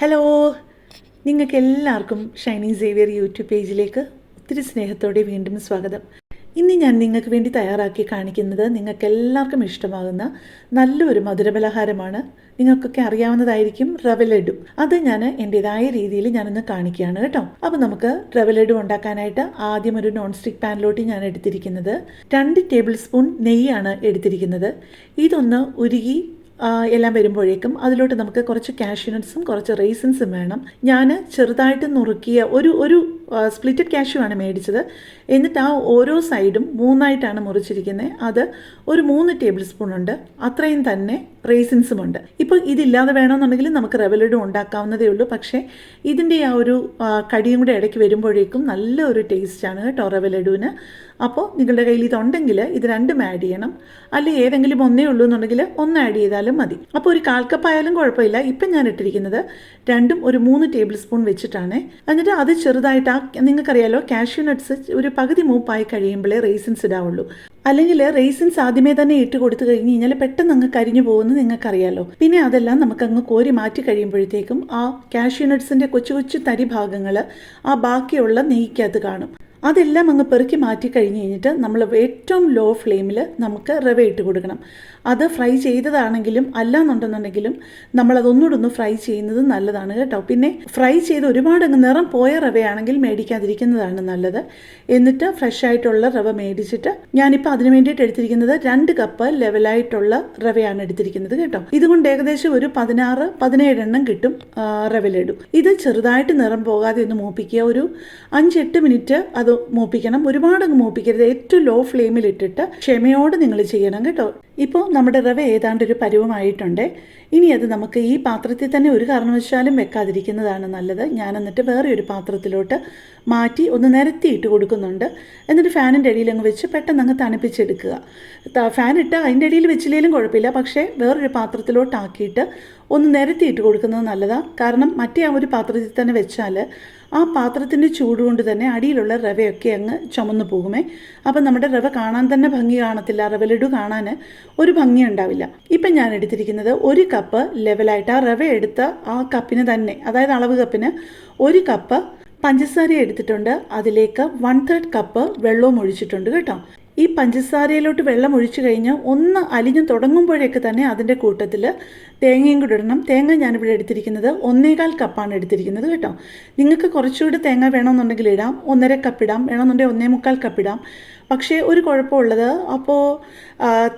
Hello നിങ്ങൾക്ക് എല്ലാവർക്കും Shiny Xavier YouTube പേജിലേക്ക് ഒത്തിരി സ്നേഹത്തോടെ വീണ്ടും സ്വാഗതം. ഇന്ന് ഞാൻ നിങ്ങൾക്ക് വേണ്ടി തയ്യാറാക്കി കാണിക്കുന്നത് നിങ്ങൾക്ക് എല്ലാവർക്കും ഇഷ്ടമാകുന്ന നല്ലൊരു മധുരപലഹാരമാണ്. നിങ്ങൾക്കൊക്കെ അറിയാവുന്നതായിരിക്കും റവ ലഡു. അത് ഞാൻ എന്റെതായ രീതിയിൽ ഞാനൊന്ന് കാണിക്കുകയാണ് കേട്ടോ. അപ്പോൾ നമുക്ക് റവ ലഡു ഉണ്ടാക്കാനായിട്ട് ആദ്യം ഒരു നോൺ സ്റ്റിക്ക് പാനിലോട്ട് ഞാൻ എടുത്തിരിക്കുന്നത്. രണ്ട് ടേബിൾ സ്പൂൺ നെയ്യാണ് എടുത്തിരിക്കുന്നത്. ഇതൊന്ന് ഉരുകി എല്ലാം വരുമ്പോഴേക്കും അതിലോട്ട് നമുക്ക് കുറച്ച് കാഷ്യൂനട്ട്സും കുറച്ച് റേസിൻസും വേണം. ഞാൻ ചെറുതായിട്ട് നുറുക്കിയ ഒരു ഒരു സ്പ്ലിറ്റഡ് കാഷ്യൂ ആണ് മേടിച്ചത്. എന്നിട്ട് ആ ഓരോ സൈഡും മൂന്നായിട്ടാണ് മുറിച്ചിരിക്കുന്നത് അത് ഒരു മൂന്ന് ടേബിൾ സ്പൂൺ ഉണ്ട്. അത്രയും തന്നെ റേസിൻസും ഉണ്ട്. ഇപ്പോൾ ഇതില്ലാതെ വേണമെന്നുണ്ടെങ്കിൽ നമുക്ക് റെവലഡും ഉണ്ടാക്കാവുന്നതേ ഉള്ളൂ. പക്ഷേ ഇതിന്റെ ആ ഒരു കടിയും കൂടെ ഇടയ്ക്ക് വരുമ്പോഴേക്കും നല്ല ഒരു ടേസ്റ്റാണ് കേട്ടോ റവലഡുവിന് അപ്പോൾ നിങ്ങളുടെ കയ്യിൽ ഇതുണ്ടെങ്കിൽ ഇത് രണ്ടും ആഡ് ചെയ്യണം. അല്ലെ ഏതെങ്കിലും ഒന്നേ ഉള്ളൂ എന്നുണ്ടെങ്കിൽ ഒന്ന് ആഡ് ചെയ്താലും മതി. അപ്പോൾ ഒരു കാൽ കപ്പ് ആയാലും കുഴപ്പമില്ല. ഇപ്പം ഞാൻ ഇട്ടിരിക്കുന്നത് രണ്ടും ഒരു മൂന്ന് ടേബിൾ സ്പൂൺ വെച്ചിട്ടാണ്. എന്നിട്ട് അത് ചെറുതായിട്ട് നിങ്ങൾക്കറിയാലോ കാഷ്യൂ നട്ട്സ് ഒരു പകുതി മൂപ്പായി കഴിയുമ്പോഴേ റേസിൻസ് ഇടാവുള്ളൂ. അല്ലെങ്കിൽ റേസിൻസ് ആദ്യമേ തന്നെ ഇട്ട് കൊടുത്തു കഴിഞ്ഞ് കഴിഞ്ഞാൽ പെട്ടെന്ന് അങ്ങ് കരിഞ്ഞു പോകുന്നത് നിങ്ങൾക്കറിയാലോ. പിന്നെ അതെല്ലാം നമുക്ക് അങ്ങ് കോരി മാറ്റി കഴിയുമ്പോഴത്തേക്കും ആ കാഷ്യൂ നട്ട്സിന്റെ കൊച്ചു കൊച്ചു തരി ഭാഗങ്ങൾ ആ ബാക്കിയുള്ള നെയ്ക്കകത്ത് കാണും. അതെല്ലാം അങ്ങ് പെറുക്കി മാറ്റി കഴിഞ്ഞ് കഴിഞ്ഞിട്ട് നമ്മൾ ഏറ്റവും ലോ ഫ്ലെയിമിൽ നമുക്ക് റവ ഇട്ട് കൊടുക്കണം. അത് ഫ്രൈ ചെയ്തതാണെങ്കിലും അല്ലാന്നുണ്ടെന്നുണ്ടെങ്കിലും നമ്മളതൊന്നുകൂടെ ഒന്ന് ഫ്രൈ ചെയ്യുന്നത് നല്ലതാണ് കേട്ടോ. പിന്നെ ഫ്രൈ ചെയ്ത് ഒരുപാട് അങ്ങ് നിറം പോയ റവയാണെങ്കിൽ മേടിക്കാതിരിക്കുന്നതാണ് നല്ലത്. എന്നിട്ട് ഫ്രഷ് ആയിട്ടുള്ള റവ മേടിച്ചിട്ട് ഞാനിപ്പോൾ അതിന് വേണ്ടിയിട്ട് എടുത്തിരിക്കുന്നത് രണ്ട് കപ്പ് ലെവലായിട്ടുള്ള റവയാണ് എടുത്തിരിക്കുന്നത് കേട്ടോ. ഇതുകൊണ്ട് ഏകദേശം ഒരു പതിനാറ് പതിനേഴ് എണ്ണം കിട്ടും റവലിടും ഇത് ചെറുതായിട്ട് നിറം പോകാതെ ഒന്ന് മൂപ്പിക്കുക. ഒരു അഞ്ചെട്ട് മിനിറ്റ് അത് മൂപ്പിക്കണം. ഒരുപാട് മൂപ്പിക്കരുത്. ഏറ്റവും ലോ ഫ്ലെയിമിൽ ഇട്ടിട്ട് ക്ഷമയോടെ നിങ്ങൾ ചെയ്യണം കേട്ടോ. ഇപ്പോൾ നമ്മുടെ റവ ഏതാണ്ട് ഒരു പരുവമായിട്ടുണ്ട്. ഇനി അത് നമുക്ക് ഈ പാത്രത്തിൽ തന്നെ ഒരു കാരണവശാലും വെക്കാതിരിക്കുന്നതാണ് നല്ലത്. ഞാൻ എന്നിട്ട് വേറെ ഒരു പാത്രത്തിലോട്ട് മാറ്റി ഒന്ന് നിരത്തിയിട്ട് കൊടുക്കുന്നുണ്ട്. എന്നിട്ട് ഫാനിന്റെ അടിയിൽ അങ്ങ് വെച്ച് പെട്ടെന്ന് അങ്ങ് തണുപ്പിച്ചെടുക്കുക. ഫാൻ ഇട്ട് അതിന്റെ അടിയിൽ വെച്ചില്ലെങ്കിലും കുഴപ്പമില്ല. പക്ഷേ വേറൊരു പാത്രത്തിലോട്ടാക്കിയിട്ട് ഒന്ന് നിരത്തിയിട്ട് കൊടുക്കുന്നത് നല്ലതാണ് കാരണം മറ്റേ ആ ഒരു പാത്രത്തിൽ തന്നെ വെച്ചാൽ ആ പാത്രത്തിന്റെ ചൂട് കൊണ്ട് തന്നെ അടിയിലുള്ള റവയൊക്കെ അങ്ങ് ചുമന്നു പോകുമേ. അപ്പം നമ്മുടെ റവ കാണാൻ തന്നെ ഭംഗി കാണത്തില്ല. റവ ലഡു കാണാൻ ഒരു ഭംഗി ഉണ്ടാവില്ല. ഇപ്പം ഞാൻ എടുത്തിരിക്കുന്നത് ഒരു കപ്പ് ലെവലായിട്ട് ആ റവ എടുത്ത ആ കപ്പിന് തന്നെ അതായത് അളവ് കപ്പിന് ഒരു കപ്പ് പഞ്ചസാര എടുത്തിട്ടുണ്ട്. അതിലേക്ക് വൺ തേർഡ് കപ്പ് വെള്ളവും ഒഴിച്ചിട്ടുണ്ട് കേട്ടോ. ഈ പഞ്ചസാരയിലോട്ട് വെള്ളം ഒഴിച്ചു കഴിഞ്ഞ് ഒന്ന് അലിഞ്ഞു തുടങ്ങുമ്പോഴേക്ക് തന്നെ അതിന്റെ കൂട്ടത്തിൽ തേങ്ങയും കൂടി ഇടണം. തേങ്ങ ഞാനിവിടെ എടുത്തിരിക്കുന്നത് ഒന്നേകാൽ കപ്പാണ് എടുത്തിരിക്കുന്നത് കേട്ടോ. നിങ്ങൾക്ക് കുറച്ചുകൂടി തേങ്ങ വേണമെന്നുണ്ടെങ്കിൽ ഇടാം. ഒന്നര കപ്പ് ഇടാം. വേണമെന്നുണ്ടെങ്കിൽ ഒന്നേ മുക്കാൽ കപ്പ് ഇടാം. പക്ഷേ ഒരു കുഴപ്പമുള്ളത് അപ്പോൾ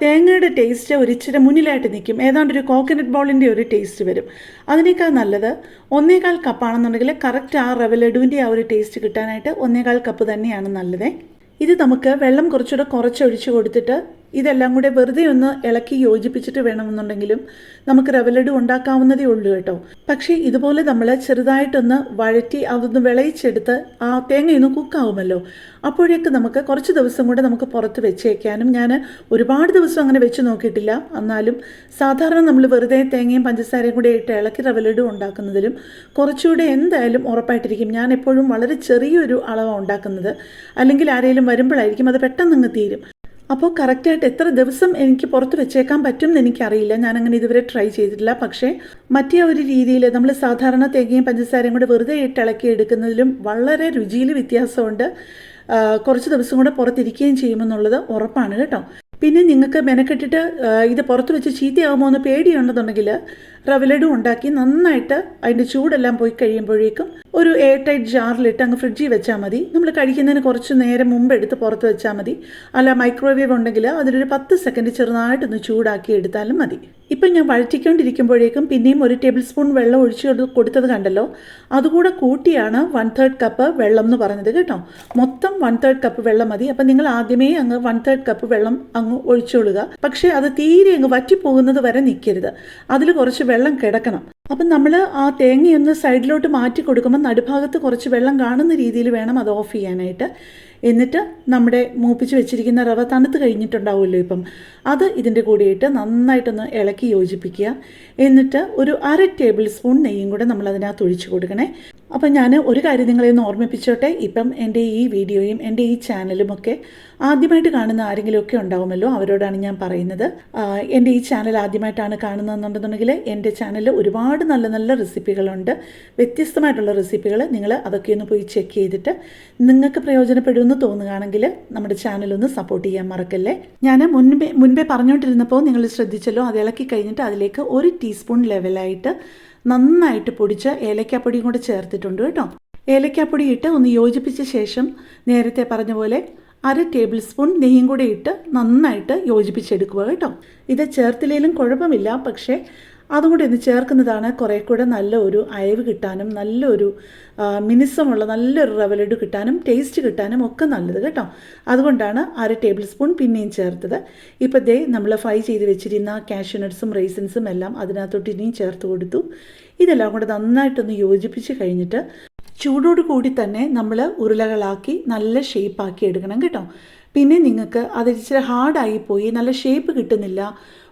തേങ്ങയുടെ ടേസ്റ്റ് ഒരു ഇച്ചിരി മുന്നിലായിട്ട് നിൽക്കും. ഏതാണ്ട് ഒരു കോക്കനട്ട് ബോളിന്റെ ഒരു ടേസ്റ്റ് വരും. അതിനേക്കാൾ നല്ലത് ഒന്നേകാൽ കപ്പാണെന്നുണ്ടെങ്കിൽ കറക്റ്റ് ആ റവ ലഡുവിന്റെ ആ ഒരു ടേസ്റ്റ് കിട്ടാനായിട്ട് ഒന്നേകാൽ കപ്പ് തന്നെയാണ് നല്ലത്. ഇത് നമുക്ക് വെള്ളം കുറച്ചുകൂടെ കുറച്ചൊഴിച്ച് കൊടുത്തിട്ട് ഇതെല്ലാം കൂടെ വെറുതെ ഒന്ന് ഇളക്കി യോജിപ്പിച്ചിട്ട് വേണമെന്നുണ്ടെങ്കിലും നമുക്ക് റവലഡു ഉണ്ടാക്കാവുന്നതേ ഉള്ളൂ കേട്ടോ. പക്ഷേ ഇതുപോലെ നമ്മൾ ചെറുതായിട്ടൊന്ന് വഴറ്റി അതൊന്ന് വിളയിച്ചെടുത്ത് ആ തേങ്ങയൊന്ന് കുക്കാവുമല്ലോ അപ്പോഴേക്ക് നമുക്ക് കുറച്ച് ദിവസം കൂടെ നമുക്ക് പുറത്ത് വെച്ചേക്കാനും ഞാൻ ഒരുപാട് ദിവസം അങ്ങനെ വെച്ച് നോക്കിയിട്ടില്ല. എന്നാലും സാധാരണ നമ്മൾ വെറുതെ തേങ്ങയും പഞ്ചസാരയും കൂടെ ഇട്ട് ഇളക്കി റവലഡു ഉണ്ടാക്കുന്നതിലും കുറച്ചുകൂടെ എന്തായാലും ഉറപ്പായിട്ടിരിക്കും. ഞാൻ എപ്പോഴും വളരെ ചെറിയൊരു അളവാണ് ഉണ്ടാക്കുന്നത്. അല്ലെങ്കിൽ ആരെങ്കിലും വരുമ്പോഴായിരിക്കും അത് പെട്ടെന്ന് അങ്ങ് തീരും. അപ്പോൾ കറക്റ്റായിട്ട് എത്ര ദിവസം എനിക്ക് പുറത്ത് വെച്ചേക്കാൻ പറ്റും എന്ന് എനിക്കറിയില്ല. ഞാനങ്ങനെ ഇതുവരെ ട്രൈ ചെയ്തിട്ടില്ല. പക്ഷേ മറ്റേ ഒരു രീതിയിൽ നമ്മൾ സാധാരണ തേങ്ങയും പഞ്ചസാരയും കൂടെ വെറുതെ ഇട്ട് ഇളക്കി എടുക്കുന്നതിലും വളരെ രുചിയിൽ വ്യത്യാസമുണ്ട്. കുറച്ച് ദിവസം കൂടെ പുറത്തിരിക്കുകയും ചെയ്യുമെന്നുള്ളത് ഉറപ്പാണ് കേട്ടോ. പിന്നെ നിങ്ങൾക്ക് മെനക്കെട്ടിട്ട് ഇത് പുറത്ത് വെച്ച് ചീത്തയാകുമോ എന്ന് പേടിയുണ്ടെന്നുണ്ടെങ്കിൽ റവലഡു ഉണ്ടാക്കി നന്നായിട്ട് അതിന്റെ ചൂടെല്ലാം പോയി കഴിയുമ്പോഴേക്കും ഒരു എയർ ടൈറ്റ് ജാറിലിട്ട് അങ്ങ് ഫ്രിഡ്ജിൽ വെച്ചാൽ മതി. നമ്മൾ കഴിക്കുന്നതിന് കുറച്ച് നേരം മുമ്പ് എടുത്ത് പുറത്ത് വെച്ചാൽ മതി. അല്ല മൈക്രോവേവ് ഉണ്ടെങ്കിൽ അതിലൊരു പത്ത് സെക്കൻഡ് ചെറുതായിട്ടൊന്ന് ചൂടാക്കി എടുത്താലും മതി. ഇപ്പം ഞാൻ വഴറ്റിക്കൊണ്ടിരിക്കുമ്പോഴേക്കും പിന്നെയും ഒരു ടേബിൾ സ്പൂൺ വെള്ളം ഒഴിച്ച് കൊടു- കൊടുത്തത് കണ്ടല്ലോ? അതുകൂടെ കൂട്ടിയാണ് വൺ തേർഡ് കപ്പ് വെള്ളം എന്ന് പറഞ്ഞത് കേട്ടോ. മൊത്തം വൺ തേർഡ് കപ്പ് വെള്ളം മതി. അപ്പം നിങ്ങൾ ആദ്യമേ അങ്ങ് വൺ തേർഡ് കപ്പ് വെള്ളം അങ്ങ് ഒഴിച്ചോളുക പക്ഷേ അത് തീരെ അങ്ങ് വറ്റിപ്പോകുന്നത് വരെ നിൽക്കരുത്. അതിൽ കുറച്ച് വെള്ളം കിടക്കണം. അപ്പം നമ്മൾ ആ തേങ്ങയൊന്ന് സൈഡിലോട്ട് മാറ്റി കൊടുക്കുമ്പോൾ നടുഭാഗത്ത് കുറച്ച് വെള്ളം കാണുന്ന രീതിയിൽ വേണം അത് ഓഫ് ചെയ്യാനായിട്ട്. എന്നിട്ട് നമ്മുടെ മൂപ്പിച്ച് വെച്ചിരിക്കുന്ന റവ തണുത്ത് കഴിഞ്ഞിട്ടുണ്ടാവുമല്ലോ ഇപ്പം. അത് ഇതിന്റെ കൂടിയിട്ട് നന്നായിട്ടൊന്ന് ഇളക്കി യോജിപ്പിക്കുക. എന്നിട്ട് ഒരു അര ടേബിൾ സ്പൂൺ നെയ്യും കൂടെ നമ്മൾ അതിനകത്ത് ഒഴിച്ച് കൊടുക്കണേ. അപ്പം ഞാൻ ഒരു കാര്യം നിങ്ങളെ ഒന്ന് ഓർമ്മിപ്പിച്ചോട്ടെ? ഇപ്പം എന്റെ ഈ വീഡിയോയും എന്റെ ഈ ചാനലും ഒക്കെ ആദ്യമായിട്ട് കാണുന്ന ആരെങ്കിലുമൊക്കെ ഉണ്ടാവുമല്ലോ? അവരോടാണ് ഞാൻ പറയുന്നത്. എന്റെ ഈ ചാനൽ ആദ്യമായിട്ടാണ് കാണുന്നതെന്നുണ്ടെന്നുണ്ടെങ്കിൽ എന്റെ ചാനലിൽ ഒരുപാട് നല്ല നല്ല റെസിപ്പികളുണ്ട്. വ്യത്യസ്തമായിട്ടുള്ള റെസിപ്പികൾ നിങ്ങൾ അതൊക്കെ ഒന്ന് പോയി ചെക്ക് ചെയ്തിട്ട് നിങ്ങൾക്ക് പ്രയോജനപ്പെടുമെന്ന് തോന്നുകയാണെങ്കിൽ നമ്മുടെ ചാനലൊന്ന് സപ്പോർട്ട് ചെയ്യാൻ മറക്കല്ലേ? ഞാൻ മുൻപേ മുൻപേ പറഞ്ഞുകൊണ്ടിരുന്നപ്പോൾ നിങ്ങൾ ശ്രദ്ധിച്ചല്ലോ അത് ഇളക്കി കഴിഞ്ഞിട്ട് അതിലേക്ക് ഒരു ടീസ്പൂൺ ലെവലായിട്ട് നന്നായിട്ട് പൊടിച്ച ഏലക്കാപ്പൊടിയും കൂടെ ചേർത്തിട്ടുണ്ട് കേട്ടോ. ഏലക്കാപ്പൊടി ഇട്ട് ഒന്ന് യോജിപ്പിച്ച ശേഷം നേരത്തെ പറഞ്ഞ പോലെ അര ടേബിൾ സ്പൂൺ നെയ്യും കൂടെ ഇട്ട് നന്നായിട്ട് യോജിപ്പിച്ചെടുക്കുക കേട്ടോ. ഇത് ചേർത്തില്ലെങ്കിലും കുഴപ്പമില്ല പക്ഷേ അതും കൂടി ഒന്ന് ചേർക്കുന്നതാണ് കുറേ കൂടെ നല്ല ഒരു അയവ് കിട്ടാനും നല്ലൊരു മിനുസമുള്ള നല്ലൊരു റവലഡ് കിട്ടാനും ടേസ്റ്റ് കിട്ടാനും ഒക്കെ നല്ലത് കേട്ടോ. അതുകൊണ്ടാണ് അര ടേബിൾ സ്പൂൺ പിന്നെയും ചേർത്തത്. ഇപ്പോൾ ദേ നമ്മൾ ഫ്രൈ ചെയ്ത് വെച്ചിരുന്ന കാഷ്യൂനട്ട്സും റൈസിൻസും എല്ലാം അതിനകത്തോട്ട് ഇനിയും ചേർത്ത് കൊടുത്തു. ഇതെല്ലാം കൂടെ നന്നായിട്ടൊന്ന് യോജിപ്പിച്ച് കഴിഞ്ഞിട്ട് ചൂടോട് കൂടി തന്നെ നമ്മൾ ഉരുളകളാക്കി നല്ല ഷേപ്പാക്കി എടുക്കണം കേട്ടോ. പിന്നെ നിങ്ങൾക്ക് അത് ഇച്ചിരി ഹാർഡായി പോയി നല്ല ഷേപ്പ് കിട്ടുന്നില്ല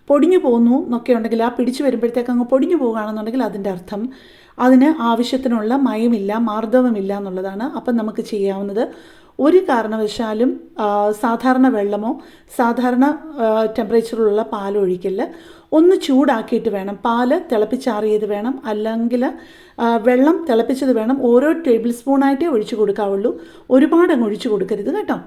പൊടിഞ്ഞു പോകുന്നു എന്നൊക്കെ ഉണ്ടെങ്കിൽ ആ പിടിച്ചു വരുമ്പോഴത്തേക്ക് അങ്ങ് പൊടിഞ്ഞു പോകുകയാണെന്നുണ്ടെങ്കിൽ അതിന്റെ അർത്ഥം അതിന് ആവശ്യത്തിനുള്ള മയമില്ല മാർദ്ദവമില്ല എന്നുള്ളതാണ് അപ്പം നമുക്ക് ചെയ്യാവുന്നത്. ഒരു കാരണവശാലും സാധാരണ വെള്ളമോ സാധാരണ ടെമ്പറേച്ചറിലുള്ള പാലോ ഒഴിക്കൽ ഒന്ന് ചൂടാക്കിയിട്ട് വേണം. പാൽ തിളപ്പിച്ചാറിയത് വേണം. അല്ലെങ്കിൽ വെള്ളം തിളപ്പിച്ചത് വേണം. ഓരോ ടേബിൾ സ്പൂണായിട്ടേ ഒഴിച്ചു കൊടുക്കാവുള്ളൂ. ഒരുപാട് അങ്ങ് ഒഴിച്ചു കൊടുക്കരുത് കേട്ടോ.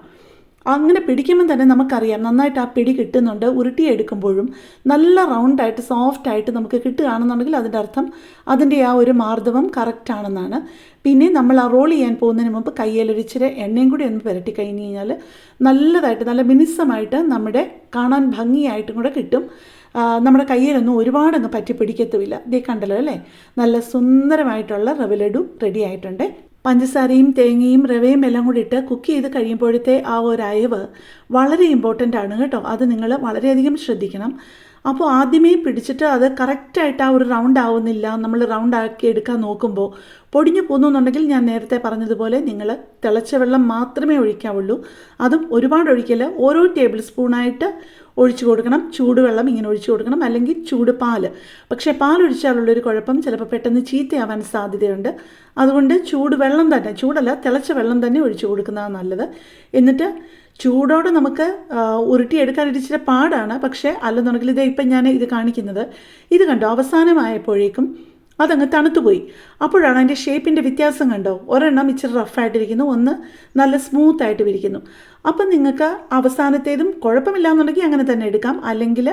അങ്ങനെ പിടിക്കുമ്പോൾ തന്നെ നമുക്കറിയാം നന്നായിട്ട് ആ പിടി കിട്ടുന്നുണ്ട്. ഉരുട്ടിയെടുക്കുമ്പോഴും നല്ല റൗണ്ടായിട്ട് സോഫ്റ്റായിട്ട് നമുക്ക് കിട്ടുകയാണെന്നുണ്ടെങ്കിൽ അതിന്റെ അർത്ഥം അതിന്റെ ആ ഒരു മാർദ്ദവം കറക്റ്റ് ആണെന്നാണ്. പിന്നെ നമ്മൾ ആ റോൾ ചെയ്യാൻ പോകുന്നതിന് മുമ്പ് കയ്യിലൊരിച്ചിരി എണ്ണയും കൂടി ഒന്ന് പുരട്ടി കഴിഞ്ഞ് കഴിഞ്ഞാൽ നല്ലതായിട്ട് നല്ല മിനുസമായിട്ട് നമ്മുടെ കാണാൻ ഭംഗിയായിട്ടും കൂടെ കിട്ടും. നമ്മുടെ കയ്യിലൊന്നും ഒരുപാട് അങ്ങ് പറ്റി പിടിക്കത്തുമില്ല. ഇതേ കണ്ടല്ലോ അല്ലേ? നല്ല സുന്ദരമായിട്ടുള്ള റവലഡു റെഡി ആയിട്ടുണ്ട്. പഞ്ചസാരയും തേങ്ങയും റവയും എല്ലാം കൂടി ഇട്ട് കുക്ക് ചെയ്ത് കഴിയുമ്പോഴത്തെ ആ ഒരു അയവ് വളരെ ഇമ്പോർട്ടന്റ് ആണ് കേട്ടോ. അത് നിങ്ങൾ വളരെയധികം ശ്രദ്ധിക്കണം. അപ്പോൾ ആദ്യമേ പിടിച്ചിട്ട് അത് കറക്റ്റായിട്ട് ആ ഒരു റൗണ്ട് ആവുന്നില്ല. നമ്മൾ റൗണ്ട് ആക്കി എടുക്കാൻ നോക്കുമ്പോൾ പൊടിഞ്ഞു പോകുന്നുണ്ടെങ്കിൽ ഞാൻ നേരത്തെ പറഞ്ഞതുപോലെ നിങ്ങൾ തിളച്ച വെള്ളം മാത്രമേ ഒഴിക്കാവുള്ളൂ. അതും ഒരുപാട് ഒഴിക്കൽ ഓരോ ടേബിൾ സ്പൂണായിട്ട് ഒഴിച്ചു കൊടുക്കണം. ചൂടുവെള്ളം ഇങ്ങനെ ഒഴിച്ചു കൊടുക്കണം. അല്ലെങ്കിൽ ചൂട് പാൽ പക്ഷേ പാൽ ഒഴിച്ചാലുള്ളൊരു കുഴപ്പം ചിലപ്പോൾ പെട്ടെന്ന് ചീത്തയാവാൻ സാധ്യതയുണ്ട്. അതുകൊണ്ട് ചൂടുവെള്ളം തന്നെ ചൂടല്ല തിളച്ച വെള്ളം തന്നെ ഒഴിച്ചു കൊടുക്കുന്നതാണ് നല്ലത്. എന്നിട്ട് ചൂടോടെ നമുക്ക് ഉരുട്ടി ഉരുട്ടിയെടുക്കാൻ ഇച്ചിരി പാടാണ്. പക്ഷേ അല്ലെന്നുണ്ടെങ്കിൽ ഇതേ ഇപ്പം ഞാൻ ഇത് കാണിക്കുന്നത്. ഇത് കണ്ടോ? അവസാനമായപ്പോഴേക്കും അതങ്ങ് തണുത്തുപോയി. അപ്പോഴാണ് അതിന്റെ ഷേപ്പിന്റെ വ്യത്യാസം കണ്ടോ? ഒരെണ്ണം ഇച്ചിരി റഫായിട്ടിരിക്കുന്നു. ഒന്ന് നല്ല സ്മൂത്ത് ആയിട്ട് ഇരിക്കുന്നു. അപ്പം നിങ്ങൾക്ക് അവസാനത്തേതും കുഴപ്പമില്ല എന്നുണ്ടെങ്കിൽ അങ്ങനെ തന്നെ എടുക്കാം. അല്ലെങ്കിൽ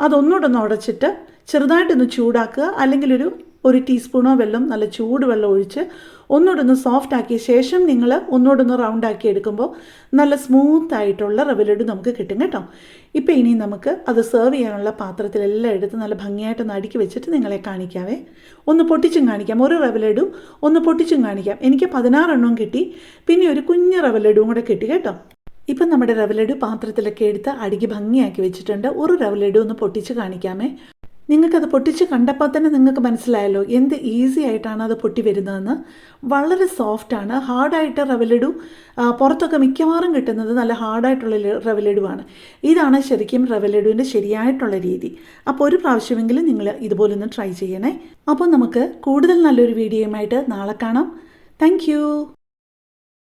അതൊന്നുകൂടെ ഒന്ന് ഉടച്ചിട്ട് ചെറുതായിട്ടൊന്ന് ചൂടാക്കുക. അല്ലെങ്കിൽ ഒരു ഒരു ടീസ്പൂണോ വെള്ളം നല്ല ചൂട് വെള്ളം ഒഴിച്ച് ഒന്നോടൊന്ന് സോഫ്റ്റ് ആക്കിയ ശേഷം നിങ്ങൾ ഒന്നോടൊന്ന് റൗണ്ട് ആക്കി എടുക്കുമ്പോൾ നല്ല സ്മൂത്ത് ആയിട്ടുള്ള റവലഡ് നമുക്ക് കിട്ടും കേട്ടോ. ഇപ്പോൾ ഇനി നമുക്ക് അത് സെർവ് ചെയ്യാനുള്ള പാത്രത്തിലെല്ലാം എടുത്ത് നല്ല ഭംഗിയായിട്ട് ഒന്ന് അടുക്കി വെച്ചിട്ട് നിങ്ങളെ കാണിക്കാവേ. ഒന്ന് പൊട്ടിച്ചും കാണിക്കാം. ഒരു റവലഡും ഒന്ന് പൊട്ടിച്ചും കാണിക്കാം. എനിക്ക് പതിനാറെണ്ണവും കിട്ടി. പിന്നെ ഒരു കുഞ്ഞ് റവലഡും കൂടെ കിട്ടി കേട്ടോ. ഇപ്പം നമ്മുടെ റവലഡു പാത്രത്തിലൊക്കെ എടുത്ത് അടുക്കി ഭംഗിയാക്കി വെച്ചിട്ടുണ്ട്. ഒരു റവലഡു ഒന്ന് പൊട്ടിച്ച് കാണിക്കാമേ. നിങ്ങൾക്കത് പൊട്ടിച്ച് കണ്ടപ്പോൾ തന്നെ നിങ്ങൾക്ക് മനസ്സിലായല്ലോ എന്ത് ഈസി ആയിട്ടാണ് അത് പൊട്ടി വരുന്നതെന്ന്. വളരെ സോഫ്റ്റാണ് ഹാർഡായിട്ട് റവലഡു പുറത്തൊക്കെ മിക്കവാറും കിട്ടുന്നത് നല്ല ഹാർഡായിട്ടുള്ള റവലഡുവാണ് ഇതാണ് ശരിക്കും റവലഡുവിന്റെ ശരിയായിട്ടുള്ള രീതി. അപ്പോൾ ഒരു പ്രാവശ്യമെങ്കിലും നിങ്ങൾ ഇതുപോലെ ഒന്ന് ട്രൈ ചെയ്യണേ. അപ്പോൾ നമുക്ക് കൂടുതൽ നല്ലൊരു വീഡിയോയുമായിട്ട് നാളെ കാണാം. താങ്ക്